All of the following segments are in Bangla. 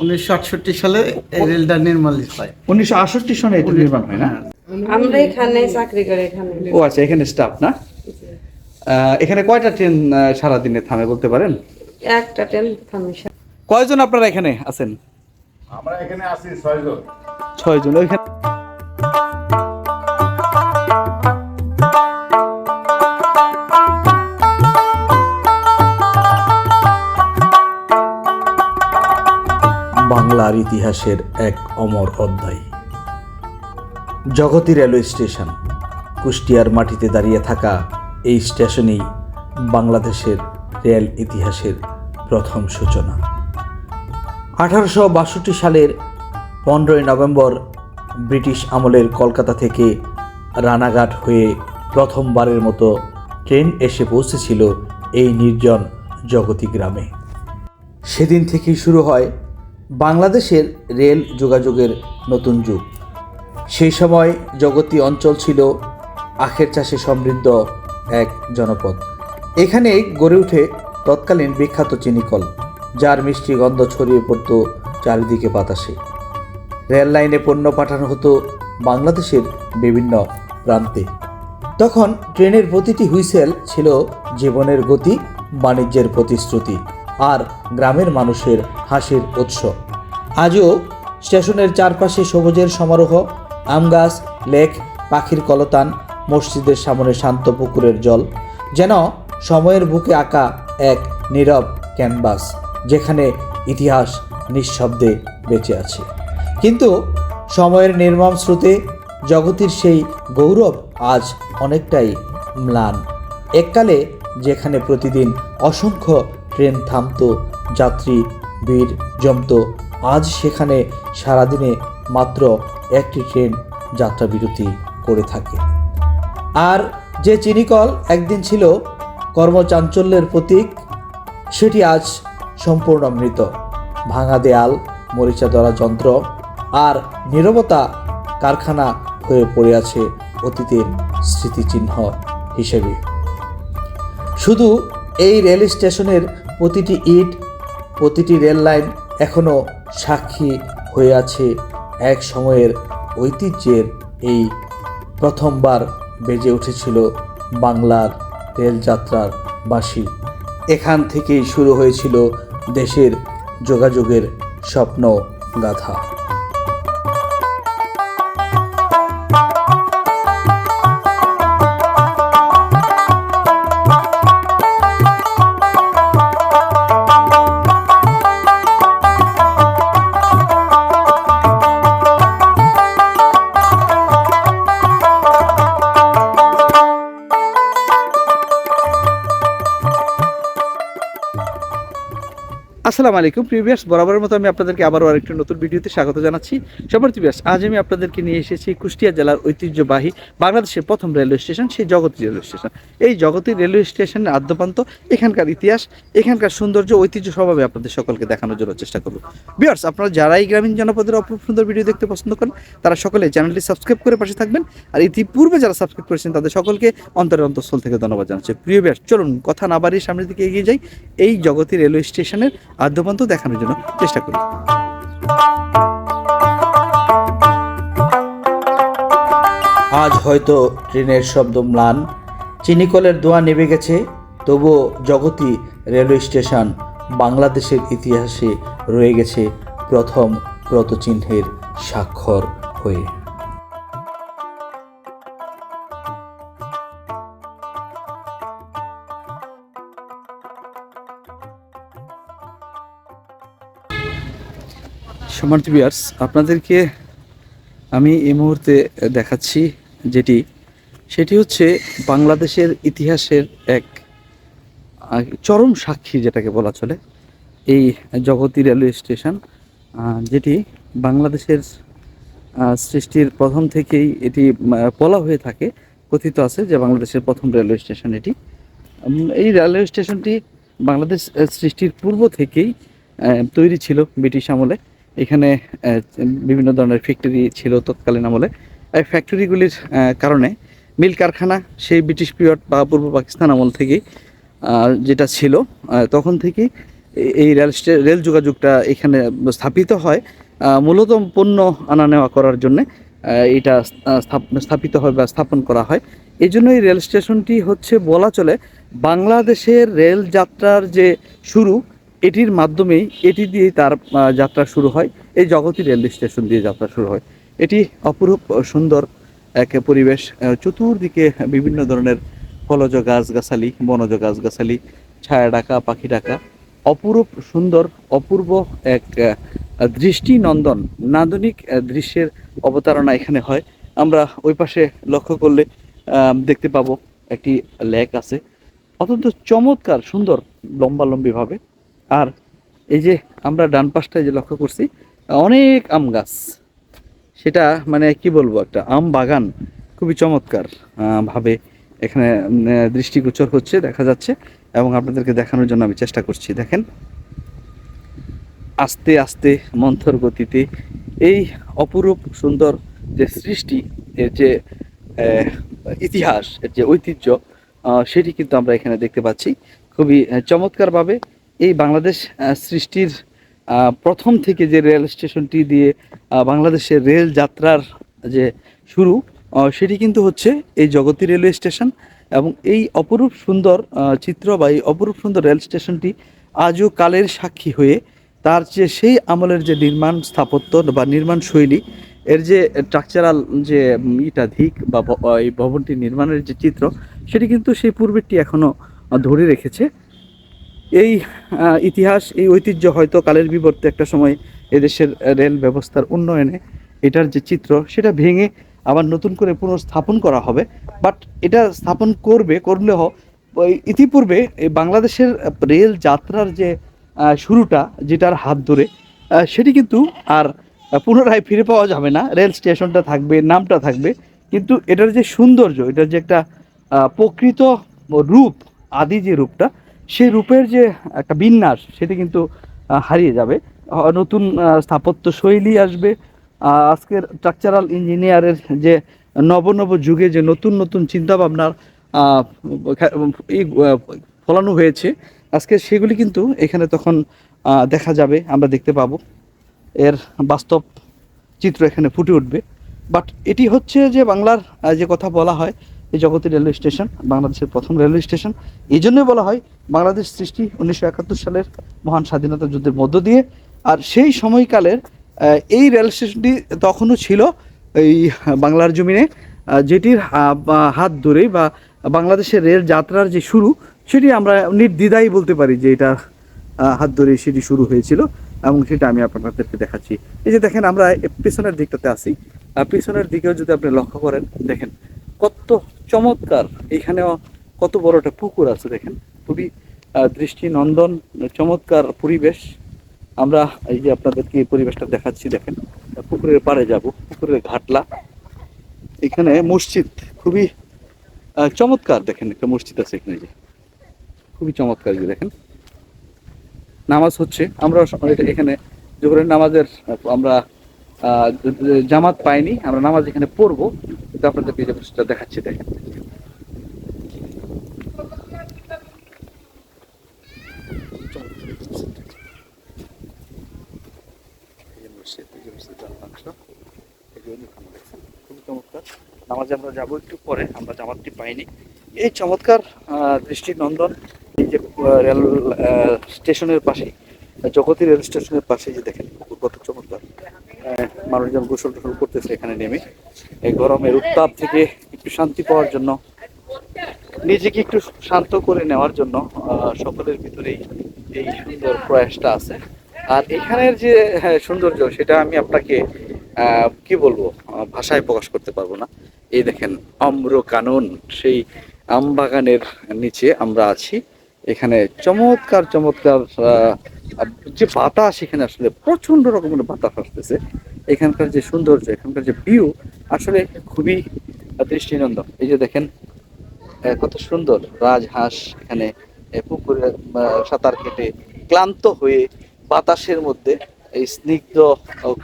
উনিশশো আটষট্টি সালে এই রেলটা নির্মাণ হয়। উনিশশো আটষট্টি সালে এটা নির্মাণ হয় না? আমরা এখানে চাকরি করি এখানে। ও আচ্ছা এখানে স্টাফ না? আহ, এখানে কয়টা ট্রেন সারাদিনে থামে বলতে পারেন? একটা ট্রেন থামে কয়জন আপনারা এখানে আছেন? আমরা এখানে আছি ছয়জন। ছয়জন ওইখানে বাংলার ইতিহাসের এক অমর অধ্যায়। জগতী রেলওয়ে স্টেশন, কুষ্টিয়ার মাটিতে দাঁড়িয়ে থাকা এই স্টেশনেই বাংলাদেশের রেল ইতিহাসের প্রথম সূচনা। আঠারোশো বাষট্টি সালের পনেরোই নভেম্বর ব্রিটিশ আমলের কলকাতা থেকে রানাঘাট হয়ে প্রথমবারের মতো ট্রেন এসে পৌঁছেছিল এই নির্জন জগতী গ্রামে। সেদিন থেকেই শুরু হয় বাংলাদেশের রেল যোগাযোগের নতুন যুগ। সেই সময় জগতী অঞ্চল ছিল আখের চাষে সমৃদ্ধ এক জনপদ। এখানে গড়ে উঠে তৎকালীন বিখ্যাত চিনিকল, যার মিষ্টি গন্ধ ছড়িয়ে পড়ত চারিদিকে বাতাসে। রেল লাইনে পণ্য পাঠানো হতো বাংলাদেশের বিভিন্ন প্রান্তে। তখন ট্রেনের প্রতিটি হুইসেল ছিল জীবনের গতি, বাণিজ্যের প্রতিশ্রুতি। আর গ্রামের মানুষের হাসির উৎস। আজও স্টেশনের চারপাশে সবুজের সমারোহ, আম গাছ, লেক, পাখির কলতান, মসজিদের সামনে শান্ত পুকুরের জল, যেন সময়ের বুকে আঁকা এক নীরব ক্যানভাস, যেখানে ইতিহাস নিঃশব্দে বেঁচে আছে। কিন্তু সময়ের নির্মম স্রোতে জগতের সেই গৌরব আজ অনেকটাই ম্লান। এককালে যেখানে প্রতিদিন অসংখ্য ট্রেন থামতো, যাত্রী ভিড় জমতো। আজ সেখানে সারাদিনে মাত্র একটি ট্রেন যাত্রা বিরতি করে থাকে। আর যে চিনিকল একদিন ছিল কর্মচাঞ্চল্যের প্রতীক, সেটি আজ সম্পূর্ণ মৃত ভাঙা দেয়াল, মরিচা ধরা যন্ত্র আর নীরবতা কারখানা হয়ে পড়ে আছে অতীতের স্মৃতিচিহ্ন হিসেবে। শুধু এই রেল স্টেশনের প্রতিটি ইট, প্রতিটি রেল লাইন এখনও সাক্ষী হয়ে আছে এক সময়ের ঐতিহ্যের এই প্রথমবার বেজে উঠেছিল বাংলার রেলযাত্রার বাসী এখান থেকেই শুরু হয়েছিল দেশের যোগাযোগের স্বপ্ন গাথা আসসালামু আলাইকুম। প্রিভিয়াস বরাবরের মতো আমি আপনাদেরকে আবারও আরেকটি নতুন ভিডিওতে স্বাগত জানাচ্ছি। সবার প্রিভিয়াস আজ আমি আপনাদেরকে নিয়ে এসেছি কুষ্টিয়া জেলার ঐতিহ্যবাহী বাংলাদেশের প্রথম রেলওয়ে স্টেশন, সেই জগতী রেলওয়ে স্টেশন। এই জগতী রেলওয়ে স্টেশনের আদ্যপান্ত, এখানকার ইতিহাস, এখানকার সৌন্দর্য, ঐতিহ্য স্বভাবে আপনাদের সকলকে দেখানোর জন্য চেষ্টা করব। বিয়ার্স আপনারা যারা এই গ্রামীণ জনপদের অপরূপ সুন্দর ভিডিও দেখতে পছন্দ করেন, তারা সকলে চ্যানেলটি সাবস্ক্রাইব করে পাশে থাকবেন। আর ইতিপূর্বে যারা সাবস্ক্রাইব করেছেন, তাদের সকলকে অন্তরের অন্তঃস্থল থেকে ধন্যবাদ জানাচ্ছি। প্রিয় বিয়ার্স চলুন, কথা না বাড়িয়ে সামনের দিকে এগিয়ে যাই। এই জগতী রেলওয়ে স্টেশনের আদ্যপান্ত দেখানোর জন্য চেষ্টা করি। আজ হয়তো ট্রেনের শব্দ ম্লান, চিনিকলের দোয়া নেমে গেছে, তবুও জগতী রেলওয়ে স্টেশন বাংলাদেশের ইতিহাসে রয়ে গেছে প্রথম প্রতচিহ্নের স্বাক্ষর হয়ে। সমার্থ বিয়ার্স আপনাদেরকে আমি এই মুহূর্তে দেখাচ্ছি যেটি, সেটি হচ্ছে বাংলাদেশের ইতিহাসের এক চরম সাক্ষী যেটাকে বলা চলে, এই জগতী রেলওয়ে স্টেশন যেটি বাংলাদেশের সৃষ্টির প্রথম থেকেই এটি বলা হয়ে থাকে, কথিত আছে যে বাংলাদেশের প্রথম রেলওয়ে স্টেশন এটি। এই রেলওয়ে স্টেশনটি বাংলাদেশ সৃষ্টির পূর্ব থেকেই তৈরি ছিল ব্রিটিশ আমলে। এখানে বিভিন্ন ধরনের ফ্যাক্টরি ছিল তৎকালীন আমলে। এই ফ্যাক্টরিগুলির কারণে মিল কারখানা সেই ব্রিটিশ পিরিয়ড বা পূর্ব পাকিস্তান আমল থেকেই যেটা ছিল তখন থেকেই এ- এই রেল রেল যোগাযোগটা এখানে স্থাপিত হয় মূলত পণ্য আনা নেওয়া করার জন্যে এটা স্থাপিত হয় বা স্থাপন করা হয়। এই জন্য এই রেল স্টেশনটি হচ্ছে বলা চলে বাংলাদেশের রেল যাত্রার যে শুরু এটির মাধ্যমেই এটি দিয়েই তার যাত্রা শুরু হয়। এই জগতী রেল স্টেশন দিয়ে যাত্রা শুরু হয়। এটি অপরূপ সুন্দর এক পরিবেশ। চতুর্দিকে বিভিন্ন ধরনের ফলজ গাছগাছালি, বনজ গাছগাছালি, ছায়া ডাকা, পাখি ডাকা। অপরূপ, সুন্দর, অপূর্ব এক দৃষ্টি নন্দন নান্দনিক দৃশ্যের অবতারণা এখানে হয়। আমরা ওই পাশে লক্ষ্য করলে দেখতে পাবো একটি লেক আছে। অত্যন্ত চমৎকার, সুন্দর লম্বালম্বিভাবে আর এই যে আমরা ডান পাশটায় যে লক্ষ্য করছি, অনেক আম গাছ। সেটা মানে কি বলব, একটা আম বাগান খুবই চমৎকার ভাবে এখানে দৃষ্টিগোচর হচ্ছে, দেখা যাচ্ছে এবং আপনাদেরকে দেখানোর জন্য আমি চেষ্টা করছি। দেখেন, আস্তে আস্তে মন্থর গতিতে এই অপরূপ সুন্দর যে সৃষ্টি, এর যে ইতিহাস, এর যে ঐতিহ্য সেটি কিন্তু আমরা এখানে দেখতে পাচ্ছি। খুবই চমৎকারভাবে এই বাংলাদেশ সৃষ্টির প্রথম থেকে যে রেল স্টেশনটি দিয়ে বাংলাদেশের রেল যাত্রার যে শুরু সেটি কিন্তু হচ্ছে এই জগতী রেলওয়ে স্টেশন এবং এই অপরূপ সুন্দর চিত্র বা এই অপরূপ সুন্দর রেল স্টেশনটি আজও কালের সাক্ষী হয়ে তার যে সেই আমলের যে নির্মাণ স্থাপত্য বা নির্মাণ শৈলী, এর যে স্ট্রাকচারাল যে ইটা ধিক বা এই ভবনটি নির্মাণের যে চিত্র, সেটি কিন্তু সেই পূর্বেরটি এখনও ধরে রেখেছে। এই ইতিহাস, এই ঐতিহ্য হয়তো কালের বিবর্তে একটা সময় এদেশের রেল ব্যবস্থার উন্নয়নে এটার যে চিত্র, সেটা ভেঙে আবার নতুন করে পুনঃস্থাপন করা হবে। বাট এটা স্থাপন করবে, করলেও ইতিপূর্বে এই বাংলাদেশের রেল যাত্রার যে শুরুটা, যেটার হাত ধরে সেটি কিন্তু আর পুনরায় ফিরে পাওয়া যাবে না। রেল স্টেশনটা থাকবে, নামটা থাকবে। কিন্তু এটার যে সৌন্দর্য, এটার যে একটা প্রকৃত রূপ, আদি যে রূপটা সেই রূপের যে একটা বিন্যাস, সেটি কিন্তু হারিয়ে যাবে। নতুন স্থাপত্য শৈলী আসবে। আজকের স্ট্রাকচারাল ইঞ্জিনিয়ারের যে নব নব যুগে যে নতুন নতুন চিন্তাভাবনার ফলানো হয়েছে, আজকে সেগুলি কিন্তু এখানে তখন দেখা যাবে, আমরা দেখতে পাবো। এর বাস্তব চিত্র এখানে ফুটে উঠবে। বাট এটি হচ্ছে যে বাংলার যে কথা বলা হয় এই জগতী রেলওয়ে স্টেশন, বাংলাদেশের প্রথম রেলওয়ে স্টেশন। এই জন্যই বলা হয় বাংলাদেশ সৃষ্টি উনিশশো একাত্তর সালের মহান স্বাধীনতা যুদ্ধের মধ্য দিয়ে। আর সেই সময়কালের এই রেল স্টেশনটি তখনও ছিল এই বাংলার জমিনে যেটির হাত ধরেই বা বাংলাদেশের রেল যাত্রার যে শুরু, সেটি আমরা নির্দ্বিধাই বলতে পারি যে এটা হাত ধরে সেটি শুরু হয়েছিল। এবং সেটা আমি আপনাদেরকে দেখাচ্ছি। এই যে দেখেন, আমরা পেছনের দিকটাতে আসি পেছনের দিকেও যদি আপনি লক্ষ্য করেন, দেখেন কত চমৎকার। এখানেও কত বড় একটা পুকুর আছে দেখেন। খুবই দৃষ্টি নন্দন চমৎকার পরিবেশ। আমরা এই যে আপনাদেরকে এই পরিবেশটা দেখাচ্ছি, দেখেন। পুকুরের পাড়ে যাব, পুকুরের ঘাটলা। এখানে মসজিদ, খুবই চমৎকার দেখেন একটা মসজিদ আছে এখানে যে। খুবই চমৎকার যে দেখেন। নামাজ হচ্ছে, আমরা এখানে জোহরের নামাজের আমরা জামাত পাইনি আমরা নামাজ এখানে পড়ব কিন্তু আপনাদেরকে যে মসজিদটা দেখাচ্ছি দেখেন। নামাজে আমরা যাব একটু পরে আমরা জামাতটি পাইনি। এই চমৎকার আহ, দৃষ্টিনন্দন এই যে রেল স্টেশনের পাশে জগতী রেল স্টেশনের পাশে যে দেখেন কত চমৎকার মানুষজন গোসল টোসল করতেছে এখানে নেমে। এই গরমের উত্তাপ থেকে একটু শান্তি পাওয়ার জন্য নিজেকে একটু শান্ত করে নেওয়ার জন্য সকলের ভিতরেই এই সুন্দর প্রয়াসটা আছে। আর এখানের যে হ্যাঁ, সৌন্দর্য সেটা আমি আপনাকে কি বলব ভাষায় প্রকাশ করতে পারব না। এই দেখেন অম্র কানন সেই আম বাগানের নিচে আমরা আছি। এখানে চমৎকার চমৎকার যে বাতাস এখানে আসলে প্রচণ্ড রকমের বাতাস আসতেছে। এখানকার যে সৌন্দর্য, এখানকার যে ভিউ আসলে খুবই দৃষ্টিনন্দন। এই যে দেখেন কত সুন্দর রাজহাঁস এখানে পুকুরে সাঁতার কেটে ক্লান্ত হয়ে বাতাসের মধ্যে এই স্নিগ্ধ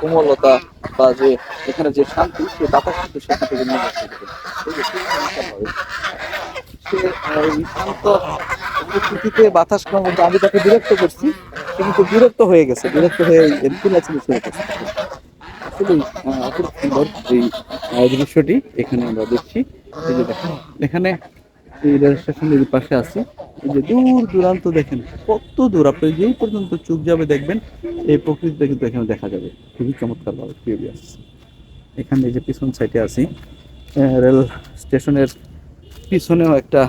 কোমলতা বা যে এখানে যে শান্তি, সে বাতাস কিন্তু সেখান থেকে নিয়ে চমৎকারভাবে। সে এই বাতাস কম আমি তাকে বিরক্ত করছি। সে কিন্তু বিরক্ত হয়ে গেছে, বিরক্ত হয়ে শুরু করছে আসলেই অপরূপ সুন্দর এই দৃশ্যটি এখানে আমরা দেখছি। এই যে দেখেন, এখানে এই রেল স্টেশনের পাশে আছি। এই যে দূর দূরান্ত দেখেন, কত দূর। আপনি যেই পর্যন্ত চোখ যাবে দেখবেন, এই প্রকৃতিটা কিন্তু এখানে দেখা যাবে। খুবই চমৎকার ভাবে কিউরিয়াস এখানে এই যে পিছন সাইডে আছি রেল স্টেশনের পিছনেও একটা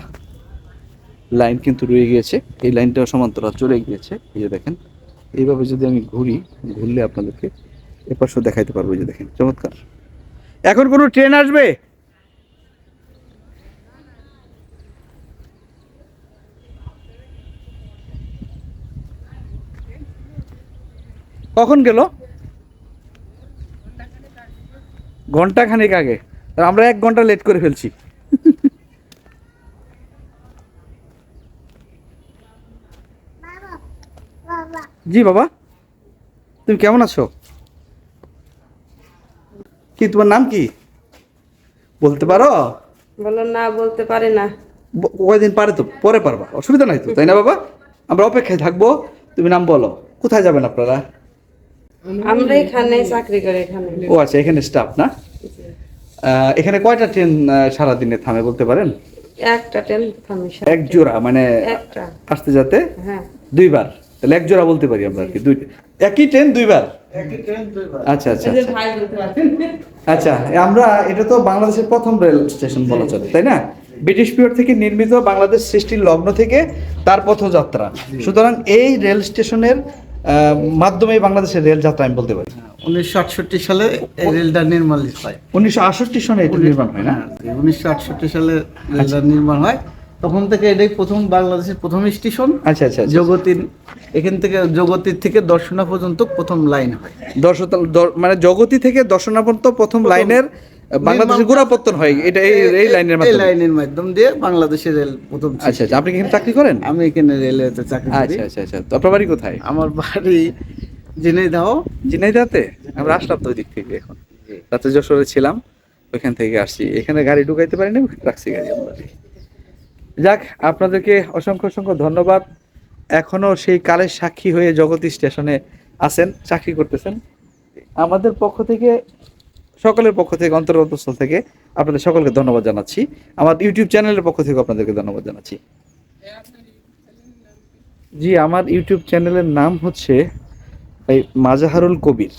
লাইন কিন্তু রয়ে গিয়েছে। এই লাইনটাও সমান্তরাল চলে গিয়েছে। এই যে দেখেন, এইভাবে যদি আমি ঘুরি, ঘুরলে আপনাদেরকে এপাশেও দেখাইতে পারব যে দেখেন, চমৎকার। এখন কোনো ট্রেন আসবে? কখন গেল? ঘণ্টা খানেক আগে আমরা এক ঘণ্টা লেট করে ফেলছি। জি বাবা। তুমি কেমন আছো? কি তোমার নাম কি? বলতে পারো? বলো না বলতে পারি না। কয়দিন পারে তো পরে পারবা অসুবিধা নাই তো তাই না বাবা? আমরা অপেক্ষায় থাকব তুমি নাম বলো কোথায় যাবেন আপনারা? আমরা এখানে চাকরি করি এখানে। ও আচ্ছা এখানে স্টাফ না? এখানে কয়টা ট্রেন সারাদিনে থামে বলতে পারেন? একটা ট্রেন থামি এক জোড়া মানে একটা। আসতে যেতে হ্যাঁ। দুইবার? তাহলে এক জোড়া বলতে পারি আমরা আর কি দুই একই ট্রেন দুইবার? একই ট্রেন দুইবার। আচ্ছা আচ্ছা আচ্ছা। আচ্ছা আমরা এটা তো বাংলাদেশের প্রথম রেল স্টেশন বলা চলে তাই না? ব্রিটিশ পিরিয়ড থেকে নির্মিত বাংলাদেশ সৃষ্টির লগ্ন থেকে তার পথযাত্রা সুতরাং এই রেল স্টেশনের মাধ্যমে বাংলাদেশের রেল যাত্রা আমি বলতে পারি। উনিশশো আটষট্টি সালে এই রেলটা নির্মাণ হয়। উনিশশো আটষট্টি সনে এটা নির্মাণ হয় না? উনিশশো আটষট্টি সালে রেলটা নির্মাণ হয়। তখন থেকে এটাই প্রথম বাংলাদেশের প্রথম স্টেশন আচ্ছা আচ্ছা আচ্ছা। জগতির এখান থেকে জগতির থেকে দর্শনা পর্যন্ত প্রথম লাইন হয়। দর্শতল মানে জগতি থেকে দর্শনা পর্যন্ত প্রথম লাইনের বাংলাদেশের গোড়াপত্তন হয়। এটা এই এই লাইনের মাধ্যমে। লাইনের মাধ্যম দিয়ে বাংলাদেশের রেল প্রথম আচ্ছা আচ্ছা। আপনি কি এখানে চাকরি করেন? আমি এখানে রেলওয়েতে চাকরি করি। আচ্ছা আচ্ছা আচ্ছা। তো আপনার বাড়ি কোথায়? আমার বাড়ি জেনে দাও ঝিনাইদাতে আমরা আসলাম তো ওই দিক থেকে এখন। রাতে যশোরে ছিলাম ওইখান থেকে আসছি। এখানে গাড়ি ঢুকাইতে পারিনি রাখছি গাড়ি আমরা। যাক, আপনাদেরকে অসংখ্য অসংখ্য ধন্যবাদ। এখনও সেই কালের সাক্ষী হয়ে জগতী স্টেশনে আছেন, চাকরি করতেছেন। আমাদের পক্ষ থেকে, সকলের পক্ষ থেকে, অন্তর্গতস্থল থেকে আপনাদের সকলকে ধন্যবাদ জানাচ্ছি। আমার ইউটিউব চ্যানেলের পক্ষ থেকে আপনাদেরকে ধন্যবাদ জানাচ্ছি। জি, আমার ইউটিউব চ্যানেলের নাম হচ্ছে এই মাজাহারুল কবির।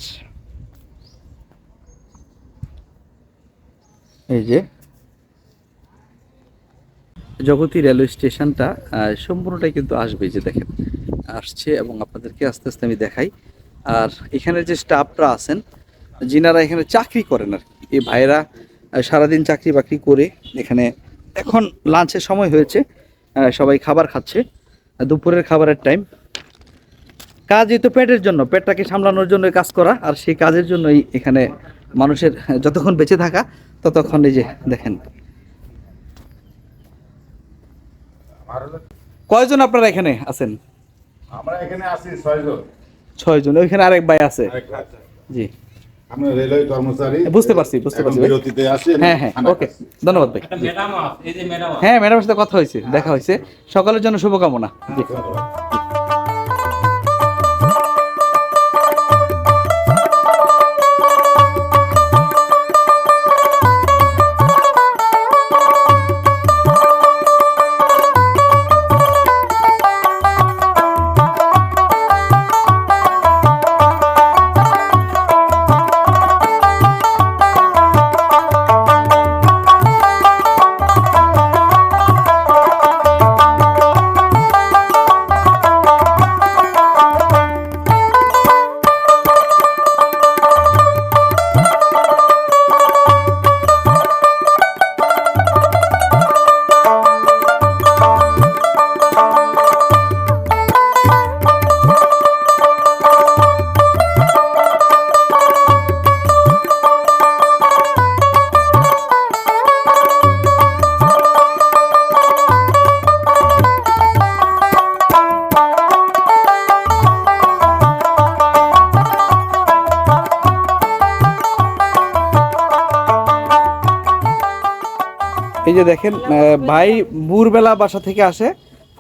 এই যে জগতী রেলওয়ে স্টেশনটা সম্পূর্ণটাই কিন্তু আসবে যে দেখেন, আসছে এবং আপনাদেরকে আস্তে আস্তে আমি দেখাই। আর এখানে যে স্টাফরা আছেন, যিনারা এখানে চাকরি করেন আর এই ভাইরা সারাদিন চাকরি বাকরি করে এখানে এখন লাঞ্চের সময় হয়েছে সবাই খাবার খাচ্ছে দুপুরের খাবারের টাইম কাজই তো পেটের জন্য, পেটটাকে সামলানোর জন্য কাজ করা, আর সেই কাজের জন্যই এখানে মানুষের, যতক্ষণ বেঁচে থাকা, ততক্ষণ এই যে দেখেন আমার হলো কয়জন আপনারা এখানে আছেন? আমরা এখানে আছি ছয়জন। ছয়জন ওইখানে আরেক ভাই আছে। জি। আমরা রেলওয়ে কর্মচারী। বুঝতে পারছি, বুঝতে পারছি। বিরতিতে আসি হ্যাঁ হ্যাঁ ওকে ধন্যবাদ ভাই। ম্যাডাম এই যে ম্যাডাম হ্যাঁ ম্যাডামের সাথে কথা হয়েছে দেখা হয়েছে। সকালের জন্য শুভকামনা। জি। যে দেখেন ভাই ভোরবেলা বাসা থেকে আসে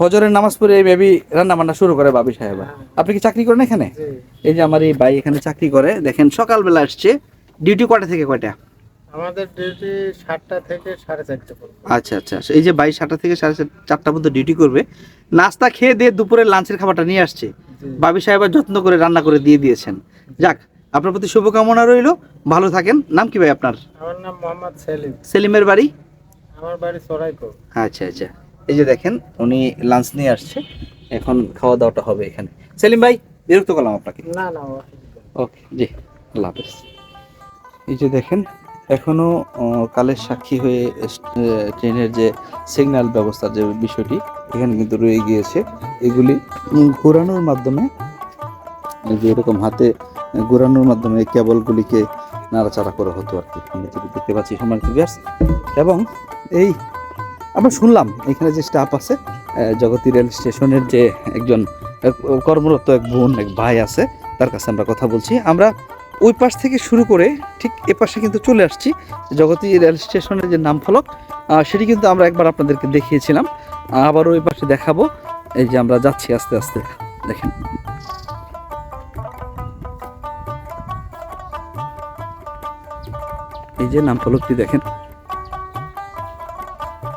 ফজরের নামাজ পড়ে মেবি রান্না বান্না শুরু করে বাবি সাহেবা। আপনি কি চাকরি করেন এখানে? এই যে আমার এই ভাই এখানে চাকরি করে দেখেন সকালবেলা আসছে। ডিউটি কটা থেকে কয়টা? আমাদের ডিউটি সাতটা থেকে সাড়ে চারটে পর্যন্ত। আচ্ছা আচ্ছা। এই যে বাইশ সাতটা থেকে সাড়ে চার- চারটা পর্যন্ত ডিউটি করবে নাস্তা খেয়ে দিয়ে দুপুরে লাঞ্চের খাবারটা নিয়ে আসছে। বাবি সাহেবের যত্ন করে রান্না করে দিয়ে দিয়েছেন। যাক আপনার প্রতি শুভকামনা রইল। ভালো থাকেন। নাম কি ভাই আপনার? আমার নাম মোহাম্মদ সেলিম। সেলিমের বাড়ি? আমার বাড়ি সরাইকো। আচ্ছা আচ্ছা। এই যে দেখেন উনি লাঞ্চ নিয়ে আসছে। এখন খাওয়া দাওয়াটা হবে এখানে। সেলিম ভাই বিরক্ত করলাম আপনাকে? না না ওকে জি আল্লাহ হাফেজ। এই যে দেখেন এখনও আহ, কালের সাক্ষী হয়ে ট্রেনের যে সিগন্যাল ব্যবস্থার যে বিষয়টি এখানে কিন্তু রয়ে গিয়েছে। এগুলি ঘোরানোর মাধ্যমে এই যে এরকম হাতে ঘোরানোর মাধ্যমে কেবলগুলিকে নাড়াচাড়া করা হতো আর কি। আমরা দেখতে পাচ্ছি ভিউয়ার্স এবং এই, আমরা শুনলাম এখানে যে স্টাফ আছে জগতী রেল স্টেশনের যে একজন কর্মরত এক বোন, এক ভাই আছে, তার কাছে আমরা কথা বলছি। আমরা ওই পাশ থেকে শুরু করে ঠিক এ পাশে কিন্তু চলে আসছি, জগতী রেল স্টেশনের যে নাম ফলক সেটি কিন্তু আমরা একবার আপনাদেরকে দেখিয়েছিলাম। আবার ওই পাশে দেখাবো। এই যে আমরা যাচ্ছি আস্তে আস্তে, দেখেন। এই যে নাম ফলকটি দেখেন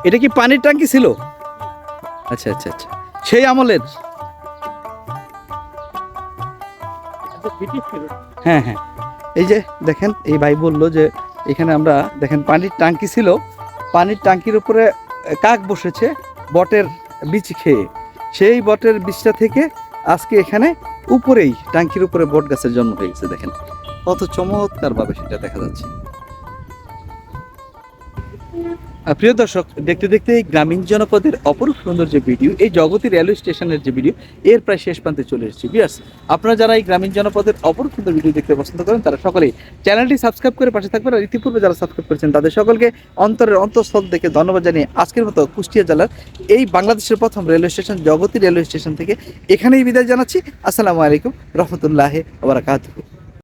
এটা কি পানির ট্যাঙ্কি ছিল? আচ্ছা আচ্ছা আচ্ছা। সেই আমলের। হ্যাঁ হ্যাঁ। এই যে দেখেন এই ভাই বলল যে এখানে আমরা দেখেন পানির ট্যাঙ্কি ছিল। পানির ট্যাঙ্কির উপরে কাক বসেছে বটের বীজ খেয়ে। সেই বটের বীজটা থেকে আজকে এখানে উপরেই ট্যাঙ্কির উপরে বট গাছের জন্ম হয়ে গেছে দেখেন। কত চমৎকার ভাবে সেটা দেখা যাচ্ছে। প্রিয় দর্শক, দেখতে দেখতে এই গ্রামীণ জনপদের অপরূপ সুন্দর যে ভিডিও, এই জগতী রেলওয়ে স্টেশনের যে ভিডিও, এর প্রায় শেষ প্রান্তে চলে এসেছি। বিয়ার্স আপনারা যারা এই গ্রামীণ জনপদের অপরূপ সুন্দর ভিডিও দেখতে পছন্দ করেন, তারা সকলেই চ্যানেলটি সাবস্ক্রাইব করে পাশে থাকবেন আর ইতিপূর্বে যারা সাবস্ক্রাইব করেছেন, তাদের সকলকে অন্তরের অন্তঃস্থল দেখে ধন্যবাদ জানিয়ে আজকের মতো কুষ্টিয়া জেলার এই বাংলাদেশের প্রথম railway station, Jagati railway station থেকে এখানেই বিদায় জানাচ্ছি। আসসালামু আলাইকুম, রহমতুল্লাহ ওবরাকাতুহু